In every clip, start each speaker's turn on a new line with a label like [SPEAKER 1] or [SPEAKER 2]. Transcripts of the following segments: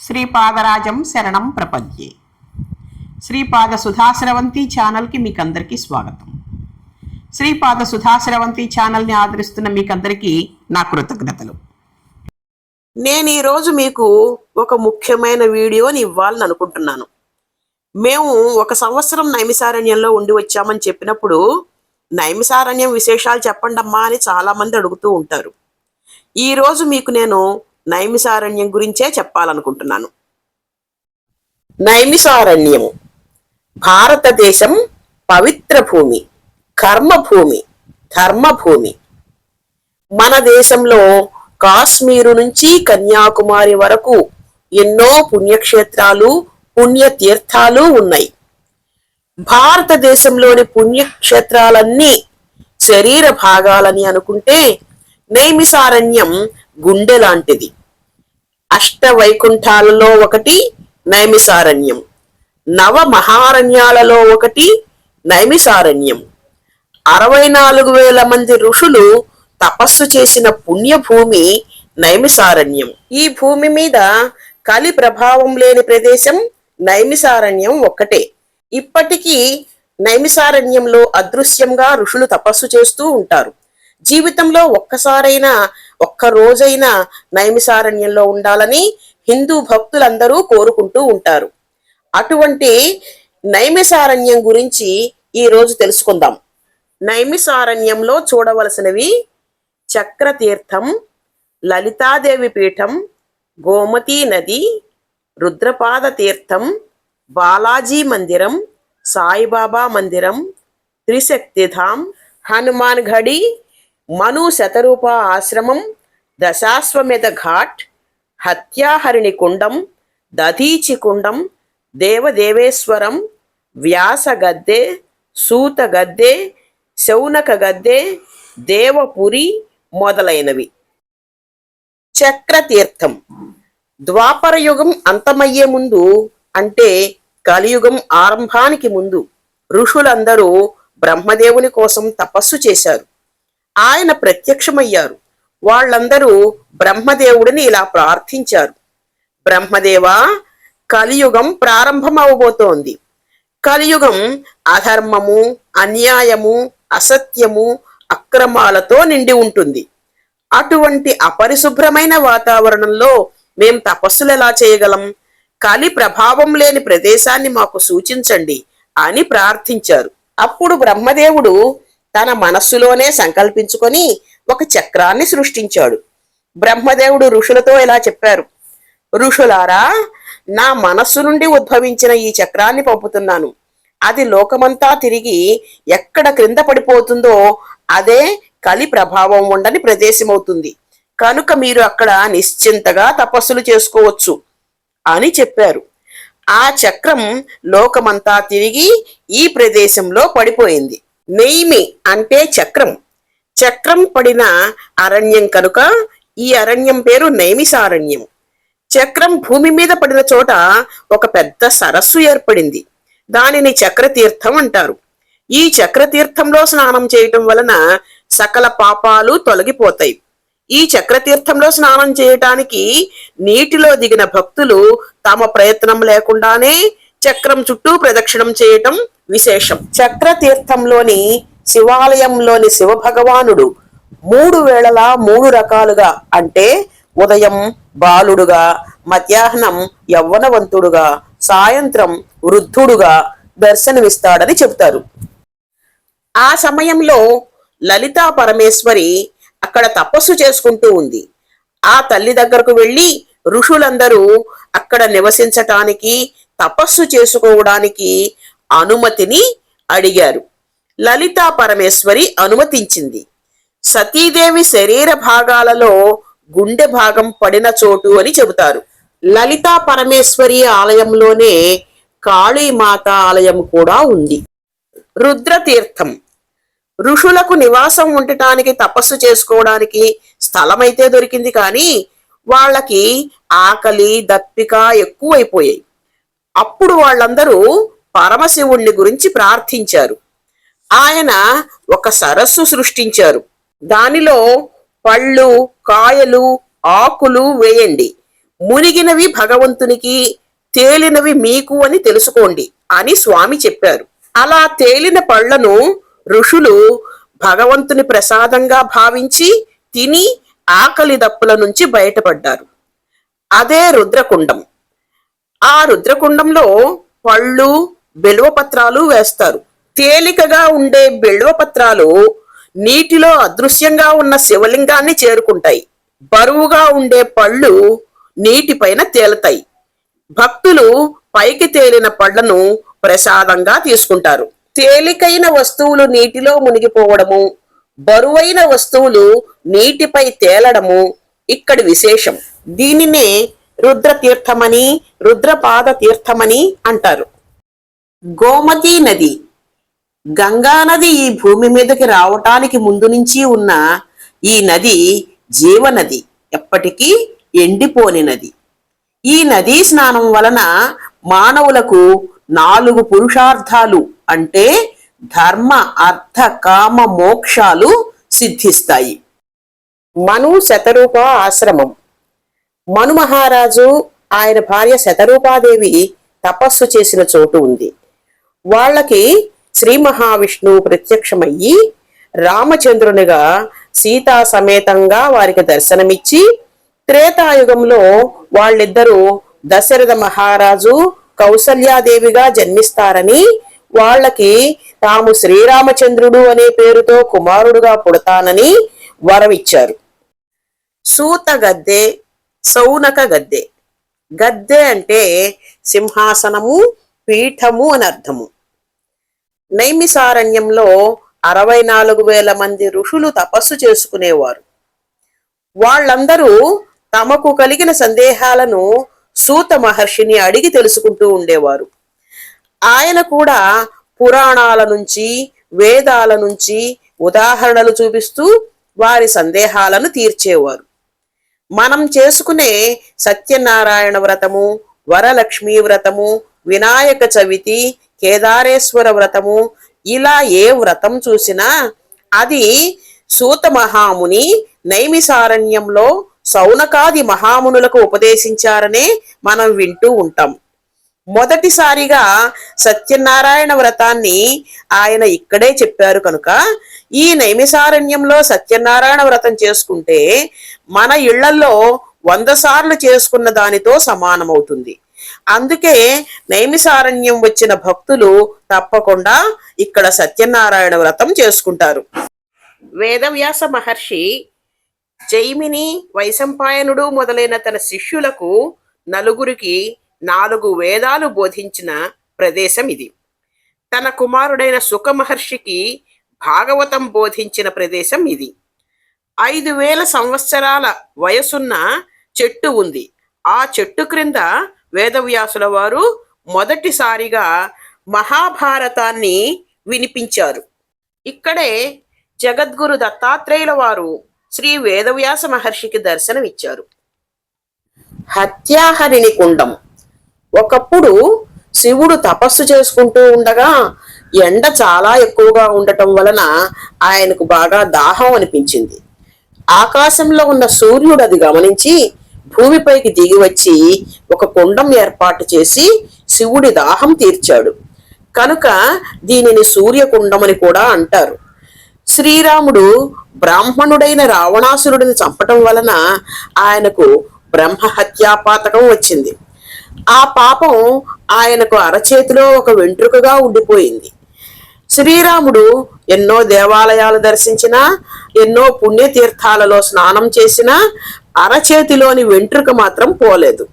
[SPEAKER 1] శ్రీపాదరాజం శరణం ప్రపద్యే. శ్రీపాద సుధాశ్రవంతి ఛానల్కి మీకందరికీ స్వాగతం. శ్రీపాద సుధాశ్రవంతి ఛానల్ని ఆదరిస్తున్న మీకందరికీ నా కృతజ్ఞతలు.
[SPEAKER 2] నేను ఈరోజు మీకు ఒక ముఖ్యమైన వీడియోని ఇవ్వాలని అనుకుంటున్నాను. మేము ఒక సంవత్సరం నైమిసారణ్యంలో ఉండి వచ్చామని చెప్పినప్పుడు నైమిసారణ్యం విశేషాలు చెప్పండమ్మా అని చాలామంది అడుగుతూ ఉంటారు. ఈరోజు మీకు నేను నైమిసారణ్యం గురించే చెప్పాలనుకుంటున్నాను. నైమిసారణ్యము. భారతదేశం పవిత్ర భూమి కర్మభూమి ధర్మభూమి. మన దేశంలో కాశ్మీరు నుంచి కన్యాకుమారి వరకు ఎన్నో పుణ్యక్షేత్రాలు పుణ్యతీర్థాలు ఉన్నాయి. భారతదేశంలోని పుణ్యక్షేత్రాలన్నీ శరీర భాగాలని అనుకుంటే నైమిసారణ్యం గుండె లాంటిది. అష్టవైకుంఠాలలో ఒకటి నైమిసారణ్యం. నవ మహారణ్యాలలో ఒకటి నైమిసారణ్యం. అరవై నాలుగు వేల మంది ఋషులు తపస్సు చేసిన పుణ్యభూమి నైమిసారణ్యం. ఈ భూమి మీద కలి ప్రభావం లేని ప్రదేశం నైమిసారణ్యం ఒక్కటే. ఇప్పటికీ నైమిసారణ్యంలో అదృశ్యంగా ఋషులు తపస్సు చేస్తూ ఉంటారు. జీవితంలో ఒక్కసారైనా ఒక్క రోజైనా నైమిసారణ్యంలో ఉండాలని హిందూ భక్తులందరూ కోరుకుంటూ ఉంటారు. అటువంటి నైమిసారణ్యం గురించి ఈరోజు తెలుసుకుందాం. నైమిసారణ్యంలో చూడవలసినవి చక్రతీర్థం లలితాదేవి పీఠం గోమతీ నది రుద్రపాద తీర్థం బాలాజీ మందిరం సాయిబాబా మందిరం త్రిశక్తిధాం హనుమాన్ ఘడి మను శతరూప ఆశ్రమం దశాశ్వమేధ ఘాట్ హత్యాహరిణి కుండం దధీచి కుండం దేవదేవేశ్వరం వ్యాస గద్దె సూత గద్దె శౌనక గద్దె దేవపురి మొదలైనవి. చక్రతీర్థం. ద్వాపరయుగం అంతమయ్యే ముందు అంటే కలియుగం ఆరంభానికి ముందు ఋషులందరూ బ్రహ్మదేవుని కోసం తపస్సు చేశారు. ఆయన ప్రత్యక్షమయ్యారు. వాళ్ళందరూ బ్రహ్మదేవుడిని ఇలా ప్రార్థించారు. బ్రహ్మదేవా కలియుగం ప్రారంభమవబోతోంది. కలియుగం అధర్మము అన్యాయము అసత్యము అక్రమాలతో నిండి ఉంటుంది. అటువంటి అపరిశుభ్రమైన వాతావరణంలో మేం తపస్సులు ఎలా చేయగలం? కలి ప్రభావం లేని ప్రదేశాన్ని మాకు సూచించండి అని ప్రార్థించారు. అప్పుడు బ్రహ్మదేవుడు తన మనస్సులోనే సంకల్పించుకొని ఒక చక్రాన్ని సృష్టించాడు. బ్రహ్మదేవుడు ఋషులతో ఇలా చెప్పారు. ఋషులారా నా మనస్సు నుండి ఉద్భవించిన ఈ చక్రాన్ని పంపుతున్నాను. అది లోకమంతా తిరిగి ఎక్కడ క్రింద పడిపోతుందో అదే కలి ప్రభావం ఉండని ప్రదేశమవుతుంది. కనుక మీరు అక్కడ నిశ్చింతగా తపస్సులు చేసుకోవచ్చు అని చెప్పారు. ఆ చక్రం లోకమంతా తిరిగి ఈ ప్రదేశంలో పడిపోయింది. నెయ్మి అంటే చక్రం. చక్రం పడిన అరణ్యం కనుక ఈ అరణ్యం పేరు నైమిసారణ్యం. చక్రం భూమి మీద పడిన చోట ఒక పెద్ద సరస్సు ఏర్పడింది. దానిని చక్రతీర్థం అంటారు. ఈ చక్రతీర్థంలో స్నానం చేయటం వలన సకల పాపాలు తొలగిపోతాయి. ఈ చక్రతీర్థంలో స్నానం చేయటానికి నీటిలో దిగిన భక్తులు తమ ప్రయత్నం లేకుండానే చక్రం చుట్టూ ప్రదక్షిణం చేయటం విశేషం. చక్రతీర్థంలోని శివాలయంలోని శివ భగవానుడు మూడు వేళలా మూడు రకాలుగా అంటే ఉదయం బాలుడుగా మధ్యాహ్నం యవ్వనవంతుడుగా సాయంత్రం వృద్ధుడుగా దర్శనమిస్తాడని చెబుతారు. ఆ సమయంలో లలితా పరమేశ్వరి అక్కడ తపస్సు చేసుకుంటూ ఉంది. ఆ తల్లి దగ్గరకు వెళ్ళి ఋషులందరూ అక్కడ నివసించటానికి తపస్సు చేసుకోవడానికి అనుమతిని అడిగారు. లలితా పరమేశ్వరి అనుమతించింది. సతీదేవి శరీర భాగాలలో గుండె భాగం పడిన చోటు అని చెబుతారు. లలితా పరమేశ్వరి ఆలయంలోనే కాళీమాత ఆలయం కూడా ఉంది. రుద్రతీర్థం. ఋషులకు నివాసం ఉండటానికి తపస్సు చేసుకోవడానికి స్థలమైతే దొరికింది కానీ వాళ్ళకి ఆకలి దప్పిక ఎక్కువైపోయాయి. అప్పుడు వాళ్ళందరూ పరమశివుణ్ణి గురించి ప్రార్థించారు. ఆయన ఒక సరస్సు సృష్టించారు. దానిలో పళ్ళు కాయలు ఆకులు వేయండి. మునిగినవి భగవంతునికి తేలినవి మీకు అని తెలుసుకోండి అని స్వామి చెప్పారు. అలా తేలిన పళ్ళను ఋషులు భగవంతుని ప్రసాదంగా భావించి తిని ఆకలి దప్పుల నుంచి బయటపడ్డారు. అదే రుద్రకుండం. ఆ రుద్రకుండంలో పళ్ళు బెలువ పత్రాలు వేస్తారు. తేలికగా ఉండే బెల్వపత్రాలు నీటిలో అదృశ్యంగా ఉన్న శివలింగాన్ని చేరుకుంటాయి. బరువుగా ఉండే పళ్ళు నీటిపైన తేలుతాయి. భక్తులు పైకి తేలిన పళ్ళను ప్రసాదంగా తీసుకుంటారు. తేలికైన వస్తువులు నీటిలో మునిగిపోవడము బరువైన వస్తువులు నీటిపై తేలడము ఇక్కడి విశేషం. దీనినే రుద్రతీర్థమని రుద్రపాద తీర్థమని అంటారు. గోమతీ నది గంగా నది ఈ భూమి మీదకి రావటానికి ముందు నుంచి ఉన్న ఈ నది జీవనది ఎప్పటికీ ఎండిపోని నది. ఈ నదీ స్నానం వలన మానవులకు నాలుగు పురుషార్థాలు అంటే ధర్మ అర్థ కామ మోక్షాలు సిద్ధిస్తాయి. మను శతరూప ఆశ్రమం. మను మహారాజు ఆయన భార్య శతరూపాదేవి తపస్సు చేసిన చోటు ఉంది. వాళ్ళకి శ్రీ మహావిష్ణువు ప్రత్యక్షమయ్యి రామచంద్రునిగా సీతా సమేతంగా వారికి దర్శనమిచ్చి త్రేతాయుగంలో వాళ్ళిద్దరూ దశరథ మహారాజు కౌసల్యాదేవిగా జన్మిస్తారని వాళ్ళకి తాము శ్రీరామచంద్రుడు అనే పేరుతో కుమారుడుగా పుడతానని వరమిచ్చారు. సూత గద్దె సౌనక గద్దె. గద్దె అంటే సింహాసనము పీఠము అని అర్థము నైమిసారణ్యంలో అరవై నాలుగు వేల మంది ఋషులు తపస్సు చేసుకునేవారు. వాళ్ళందరూ తమకు కలిగిన సందేహాలను సూత మహర్షిని అడిగి తెలుసుకుంటూ ఉండేవారు. ఆయన కూడా పురాణాల నుంచి వేదాల నుంచి ఉదాహరణలు చూపిస్తూ వారి సందేహాలను తీర్చేవారు. మనం చేసుకునే సత్యనారాయణ వ్రతము వరలక్ష్మీ వ్రతము వినాయక చవితి కేదారేశ్వర వ్రతము ఇలా ఏ వ్రతం చూసినా అది సూత మహాముని నైమిసారణ్యంలో సౌనకాది మహామునులకు ఉపదేశించారనే మనం వింటూ ఉంటాం. మొదటిసారిగా సత్యనారాయణ వ్రతాన్ని ఆయన ఇక్కడే చెప్పారు కనుక ఈ నైమిసారణ్యంలో సత్యనారాయణ వ్రతం చేసుకుంటే మన ఇళ్ళలో వంద సార్లు చేసుకున్న దానితో సమానమవుతుంది. అందుకే నైమిసారణ్యం వచ్చిన భక్తులు తప్పకుండా ఇక్కడ సత్యనారాయణ వ్రతం చేసుకుంటారు. వేదవ్యాస మహర్షి జైమిని వైశంపాయనుడు మొదలైన తన శిష్యులకు నలుగురికి నాలుగు వేదాలు బోధించిన ప్రదేశం ఇది. తన కుమారుడైన సుఖ మహర్షికి భాగవతం బోధించిన ప్రదేశం ఇది. ఐదు వేల సంవత్సరాల వయసున్న చెట్టు ఉంది. ఆ చెట్టు క్రింద వేదవ్యాసుల వారు మొదటిసారిగా మహాభారతాన్ని వినిపించారు. ఇక్కడే జగద్గురు దత్తాత్రేయుల వారు శ్రీ వేదవ్యాస మహర్షికి దర్శనమిచ్చారు. హత్యాహరిణి కుండం. ఒకప్పుడు శివుడు తపస్సు చేసుకుంటూ ఉండగా ఎండ చాలా ఎక్కువగా ఉండటం వలన ఆయనకు బాగా దాహం అనిపించింది. ఆకాశంలో ఉన్న సూర్యుడు అది గమనించి భూమిపైకి దిగి వచ్చి ఒక కుండం ఏర్పాటు చేసి శివుడి దాహం తీర్చాడు. కనుక దీనిని సూర్యకుండం అని కూడా అంటారు. శ్రీరాముడు బ్రాహ్మణుడైన రావణాసురుడిని చంపటం వలన ఆయనకు బ్రహ్మహత్యాపాతకం వచ్చింది. ఆ పాపం ఆయనకు అరచేతిలో ఒక వెంట్రుకగా ఉండిపోయింది. శ్రీరాముడు ఎన్నో దేవాలయాలు దర్శించినా ఎన్నో పుణ్యతీర్థాలలో స్నానం చేసినా అరచేతిలోని వెంట్రుక మాత్రం పోలేదు.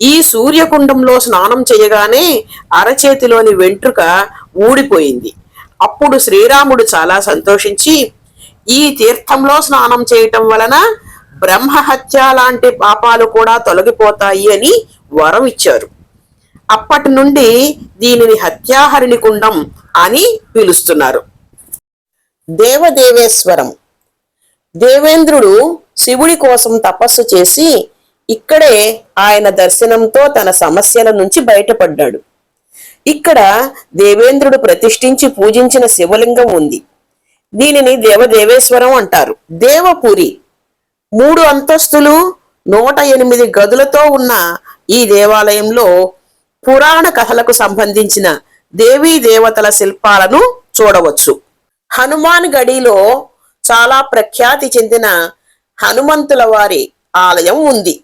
[SPEAKER 2] ఈ సూర్యకుండంలో స్నానం చేయగానే అరచేతిలోని వెంట్రుక ఊడిపోయింది. అప్పుడు శ్రీరాముడు చాలా సంతోషించి ఈ తీర్థంలో స్నానం చేయటం వలన బ్రహ్మహత్య లాంటి పాపాలు కూడా తొలగిపోతాయి అని వరం ఇచ్చారు. అప్పటి నుండి దీనిని హత్యాహరిణి కుండం అని పిలుస్తున్నారు. దేవదేవేశ్వరం దేవేంద్రుడు శివుడి కోసం తపస్సు చేసి ఇక్కడే ఆయన దర్శనంతో తన సమస్యల నుంచి బయటపడ్డాడు. ఇక్కడ దేవేంద్రుడు ప్రతిష్ఠించి పూజించిన శివలింగం ఉంది. దీనిని దేవదేవేశ్వరం అంటారు. దేవపురి. మూడు అంతస్తులు నూట ఎనిమిది గదులతో ఉన్న ఈ దేవాలయంలో పురాణ కథలకు సంబంధించిన దేవీ దేవతల శిల్పాలను చూడవచ్చు. హనుమాన్ గడిలో చాలా ప్రఖ్యాతి చెందిన హనుమంతుల వారి ఆలయం ఉంది.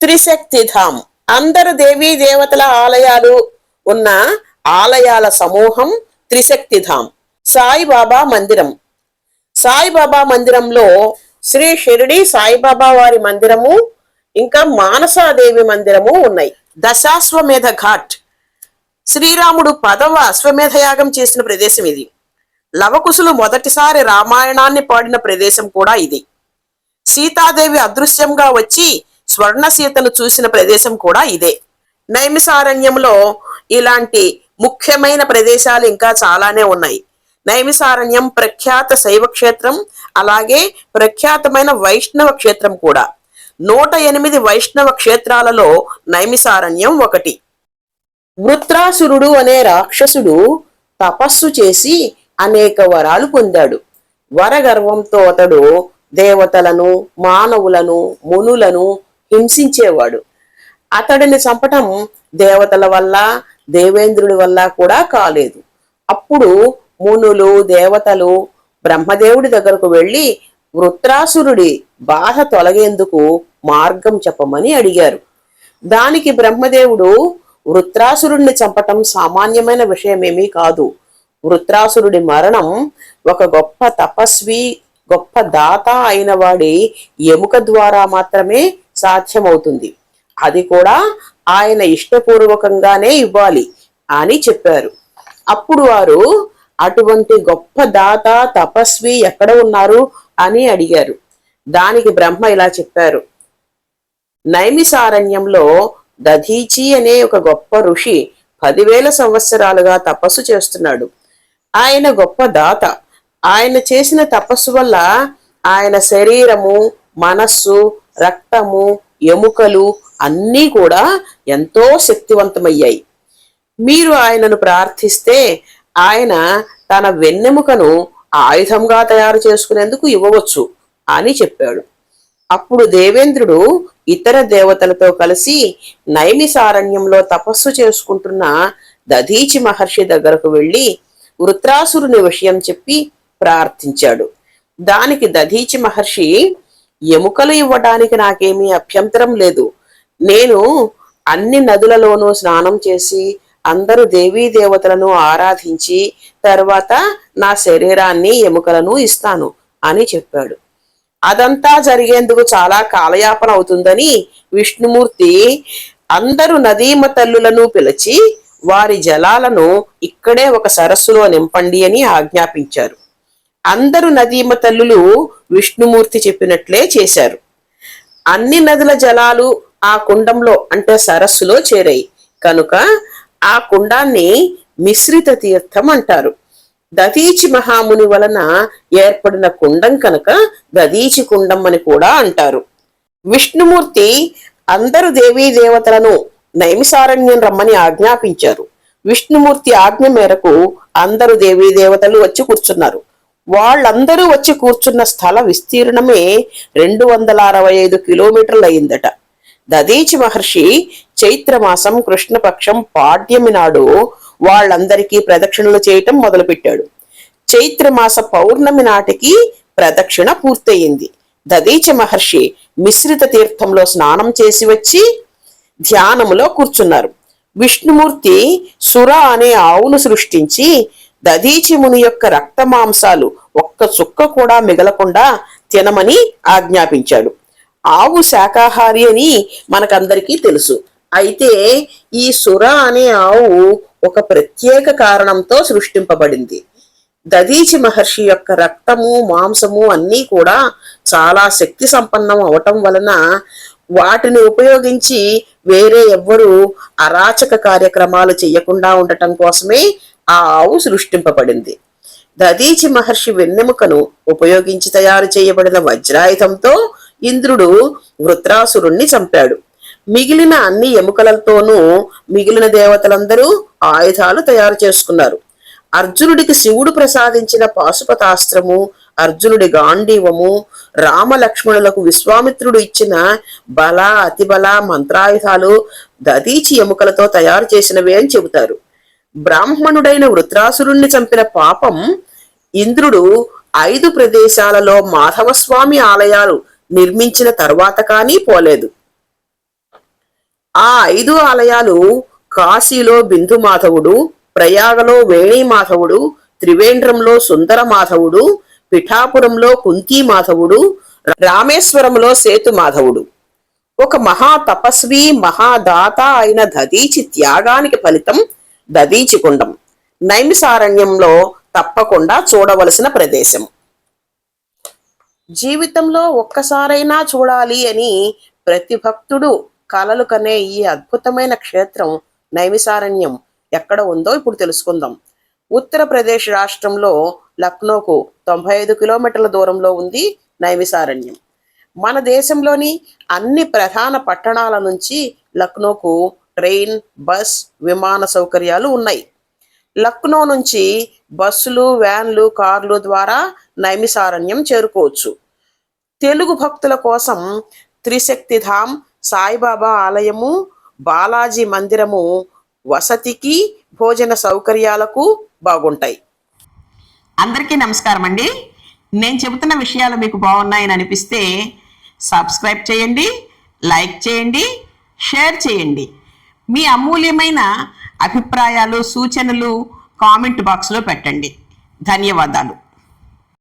[SPEAKER 2] త్రిశక్తిధామ్ అందరు దేవీ దేవతల ఆలయాలు ఉన్న ఆలయాల సమూహం త్రిశక్తిధామ్ సాయిబాబా మందిరం. సాయిబాబా మందిరంలో శ్రీ షిరిడి సాయిబాబా వారి మందిరము ఇంకా మానసాదేవి మందిరము ఉన్నాయి. దశాశ్వమేధ ఘాట్. శ్రీరాముడు పదవ అశ్వమేధ యాగం చేసిన ప్రదేశం ఇది. లవకుశులు మొదటిసారి రామాయణాన్ని పాడిన ప్రదేశం కూడా ఇది. సీతాదేవి అదృశ్యంగా వచ్చి స్వర్ణ సీతను చూసిన ప్రదేశం కూడా ఇదే. నైమిసారణ్యంలో ఇలాంటి ముఖ్యమైన ప్రదేశాలు ఇంకా చాలానే ఉన్నాయి. నైమిసారణ్యం ప్రఖ్యాత శైవ క్షేత్రం అలాగే ప్రఖ్యాతమైన వైష్ణవ క్షేత్రం కూడా. నూట ఎనిమిది వైష్ణవ క్షేత్రాలలో నైమిసారణ్యం ఒకటి. వృత్రాసురుడు అనే రాక్షసుడు తపస్సు చేసి అనేక వరాలు పొందాడు. వరగర్వంతో అతడు దేవతలను మానవులను మునులను హింసించేవాడు. అతడిని చంపటం దేవతల వల్ల దేవేంద్రుడి వల్ల కూడా కాలేదు. అప్పుడు మునులు దేవతలు బ్రహ్మదేవుడి దగ్గరకు వెళ్ళి వృత్రాసురుడి బాధ తొలగేందుకు మార్గం చెప్పమని అడిగారు. దానికి బ్రహ్మదేవుడు వృత్రాసురుడిని చంపటం సామాన్యమైన విషయమేమీ కాదు. వృత్రాసురుడి మరణం ఒక గొప్ప తపస్వి గొప్ప దాత అయిన వాడి ఎముక ద్వారా మాత్రమే సాధ్యమవుతుంది. అది కూడా ఆయన ఇష్టపూర్వకంగానే ఇవ్వాలి అని చెప్పారు. అప్పుడు వారు అటువంటి గొప్ప దాత తపస్వి ఎక్కడ ఉన్నారు? అని అడిగారు. దానికి బ్రహ్మ ఇలా చెప్పారు. నైమిసారణ్యంలో దధీచి అనే ఒక గొప్ప ఋషి పదివేల సంవత్సరాలుగా తపస్సు చేస్తున్నాడు. ఆయన గొప్ప దాత. ఆయన చేసిన తపస్సు వల్ల ఆయన శరీరము మనస్సు రక్తము ఎముకలు అన్నీ కూడా ఎంతో శక్తివంతమయ్యాయి. మీరు ఆయనను ప్రార్థిస్తే ఆయన తన వెన్నెముకను ఆయుధంగా తయారు చేసుకునేందుకు ఇవ్వవచ్చు అని చెప్పాడు. అప్పుడు దేవేంద్రుడు ఇతర దేవతలతో కలిసి నైమిసారణ్యంలో తపస్సు చేసుకుంటున్న దధీచి మహర్షి దగ్గరకు వెళ్ళి వృత్రాసురుని విషయం చెప్పి ప్రార్థించాడు. దానికి దధీచి మహర్షి ఎముకలు ఇవ్వడానికి నాకేమీ అభ్యంతరం లేదు. నేను అన్ని నదులలోనూ స్నానం చేసి అందరూ దేవీ దేవతలను ఆరాధించి తర్వాత నా శరీరాన్ని ఎముకలను ఇస్తాను అని చెప్పాడు. అదంతా జరిగేందుకు చాలా కాలయాపన అవుతుందని విష్ణుమూర్తి అందరు నదీమ తల్లులను పిలిచి వారి జలాలను ఇక్కడే ఒక సరస్సులో నింపండి అని ఆజ్ఞాపించారు. అందరు నదీమ తల్లులు విష్ణుమూర్తి చెప్పినట్లే చేశారు. అన్ని నదుల జలాలు ఆ కుండంలో అంటే సరస్సులో చేరాయి. కనుక ఆ కుండాన్ని మిశ్రిత తీర్థం అంటారు. దదీచి మహాముని వలన ఏర్పడిన కుండం కనుక దదీచి కుండం అని కూడా అంటారు. విష్ణుమూర్తి అందరు దేవీ దేవతలను నైమిసారణ్యం రమ్మని ఆజ్ఞాపించారు. విష్ణుమూర్తి ఆజ్ఞ మేరకు అందరు దేవీ దేవతలు వచ్చి కూర్చున్నారు. వాళ్ళందరూ వచ్చి కూర్చున్న స్థల విస్తీర్ణమే రెండు వందల అరవై ఐదు కిలోమీటర్లు అయిందట దదీచి మహర్షి చైత్రమాసం కృష్ణపక్షం పాడ్యమి నాడు వాళ్ళందరికీ ప్రదక్షిణలు చేయటం మొదలుపెట్టాడు. చైత్రమాస పౌర్ణమి నాటికి ప్రదక్షిణ పూర్తయింది. దదీచ మహర్షి మిశ్రిత తీర్థంలో స్నానం చేసి వచ్చి ధ్యానములో కూర్చున్నారు. విష్ణుమూర్తి సుర అనే ఆవును సృష్టించి దధీచి ముని యొక్క రక్త మాంసాలు ఒక్క చుక్క కూడా మిగలకుండా తినమని ఆజ్ఞాపించాడు. ఆవు శాకాహారి అని మనకందరికీ తెలుసు. అయితే ఈ సుర అనే ఆవు ఒక ప్రత్యేక కారణంతో సృష్టింపబడింది. దదీచి మహర్షి యొక్క రక్తము మాంసము అన్నీ కూడా చాలా శక్తి సంపన్నం అవటం వలన వాటిని ఉపయోగించి వేరే ఎవ్వరూ అరాచక కార్యక్రమాలు చేయకుండా ఉండటం కోసమే ఆ ఆవు సృష్టింపబడింది. దదీచి మహర్షి వెన్నెముకను ఉపయోగించి తయారు చేయబడిన వజ్రాయుధంతో ఇంద్రుడు వృత్రాసురుణ్ణి చంపాడు. మిగిలిన అన్ని ఎముకలతోనూ మిగిలిన దేవతలందరూ ఆయుధాలు తయారు చేసుకున్నారు. అర్జునుడికి శివుడు ప్రసాదించిన పాశుపతాస్త్రము అర్జునుడి గాంధీవము రామలక్ష్మణులకు విశ్వామిత్రుడు ఇచ్చిన బల అతిబల మంత్రాయుధాలు దదీచి ఎముకలతో తయారు చేసినవే అని చెబుతారు. బ్రాహ్మణుడైన వృత్రాసురుణ్ణి చంపిన పాపం ఇంద్రుడు ఐదు ప్రదేశాలలో మాధవస్వామి ఆలయాలు నిర్మించిన తర్వాత కానీ పోలేదు. ఆ ఐదు ఆలయాలు కాశీలో బిందు మాధవుడు ప్రయాగలో వేణి మాధవుడు త్రివేంద్రంలో సుందర మాధవుడు పిఠాపురంలో కుంతీ మాధవుడు రామేశ్వరంలో సేతు మాధవుడు ఒక మహా తపస్వి మహాదాత అయిన దదీచి త్యాగానికి ఫలితం దదీచి కుండం. నైమిసారణ్యంలో తప్పకుండా చూడవలసిన ప్రదేశం. జీవితంలో ఒక్కసారైనా చూడాలి అని ప్రతి భక్తుడు కలలు కనే ఈ అద్భుతమైన క్షేత్రం నైమిసారణ్యం ఎక్కడ ఉందో ఇప్పుడు తెలుసుకుందాం. ఉత్తరప్రదేశ్ రాష్ట్రంలో లక్నోకు తొంభై ఐదు కిలోమీటర్ల దూరంలో ఉంది నైమిసారణ్యం. మన దేశంలోని అన్ని ప్రధాన పట్టణాల నుంచి లక్నోకు ట్రైన్ బస్ విమాన సౌకర్యాలు ఉన్నాయి. లక్నో నుంచి బస్సులు వ్యాన్లు కార్లు ద్వారా నైమిసారణ్యం చేరుకోవచ్చు. తెలుగు భక్తుల కోసం త్రిశక్తి ధామ్ సాయిబాబా ఆలయము బాలాజీ మందిరము వసతికి భోజన సౌకర్యాలకు బాగుంటాయి.
[SPEAKER 1] అందరికీ నమస్కారం అండి. నేను చెబుతున్న విషయాలు మీకు బాగున్నాయని అనిపిస్తే సబ్స్క్రైబ్ చేయండి లైక్ చేయండి షేర్ చేయండి. మీ అమూల్యమైన అభిప్రాయాలు సూచనలు కామెంట్ బాక్స్లో పెట్టండి. ధన్యవాదాలు.